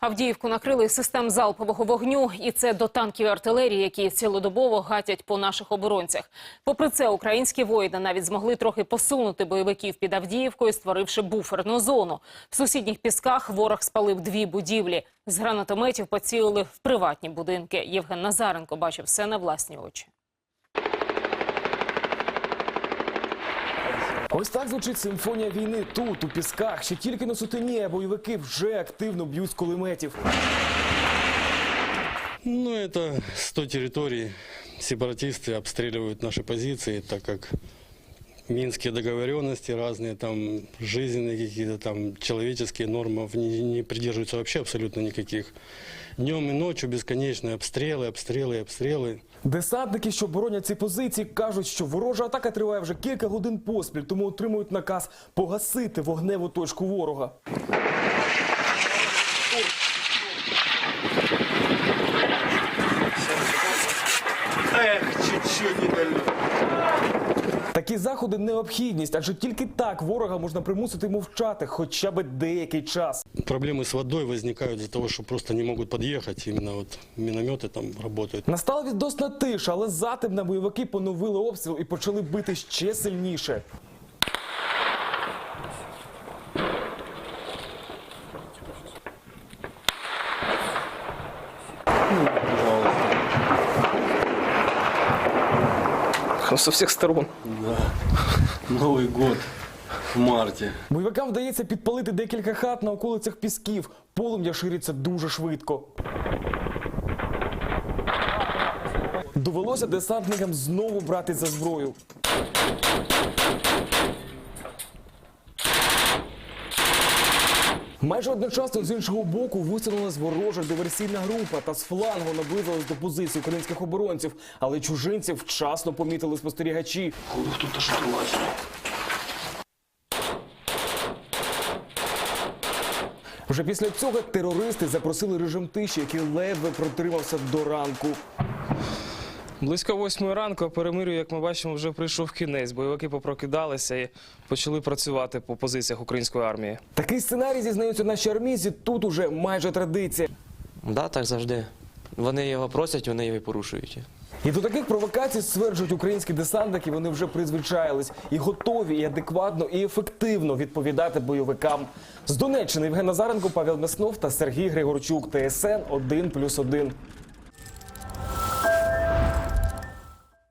Авдіївку накрили систем залпового вогню, і це до танків і артилерії, які цілодобово гатять по наших оборонцях. Попри це, українські воїни навіть змогли трохи посунути бойовиків під Авдіївкою, створивши буферну зону. В сусідніх пісках ворог спалив дві будівлі. З гранатометів поцілили в приватні будинки. Євген Назаренко бачив все на власні очі. Ось так звучить симфонія війни тут, у пісках. Ще тільки на сутені, а бойовики вже активно б'ють з кулеметів. Ну, это 100 территорий. Сепаратисты обстреливают наши позиции, так как минские договоренности разные, там жизненные какие-то там человеческие нормы не, не придерживаются вообще абсолютно никаких. Днем и ночью бесконечные обстрелы, обстрелы, обстрелы. Десантники, що боронять ці позиції, кажуть, що ворожа атака триває вже кілька годин поспіль, тому отримують наказ погасити вогневу точку ворога. Ех, чуть-чуть не дали. Такі заходи необхідність, адже тільки так ворога можна примусити мовчати хоча б деякий час. Проблемы с водой возникают из-за того, что просто не могут подъехать. Именно вот минометы там работают. Настала відносна тиша, але затем на бойовики поновили обстріл і почали бити ще сильніше. Со всех сторон. Новый год в марте. Бойовикам вдається підпалити декілька хат на околицях пісків. Полум'я шириться дуже швидко. Довелося десантникам знову брати за зброю. Майже одночасно з іншого боку висунулась ворожа диверсійна група та з флангу наблизилась до позицій українських оборонців, але чужинців вчасно помітили спостерігачі. Вже після цього терористи запросили режим тиші, який ледве протримався до ранку. Близько восьмої ранку перемир'ю, як ми бачимо, вже прийшов кінець. Бойовики попрокидалися і почали працювати по позиціях української армії. Такий сценарій зізнаються наші армійці. Тут уже майже традиція. Да, так завжди. Вони його просять, вони його і порушують. І до таких провокацій стверджують українські десантники. Вони вже призвичаїлись і готові, і адекватно, і ефективно відповідати бойовикам. З Донеччини Євген Назаренко, Павел Меснов та Сергій Григорчук. ТСН 1+,1.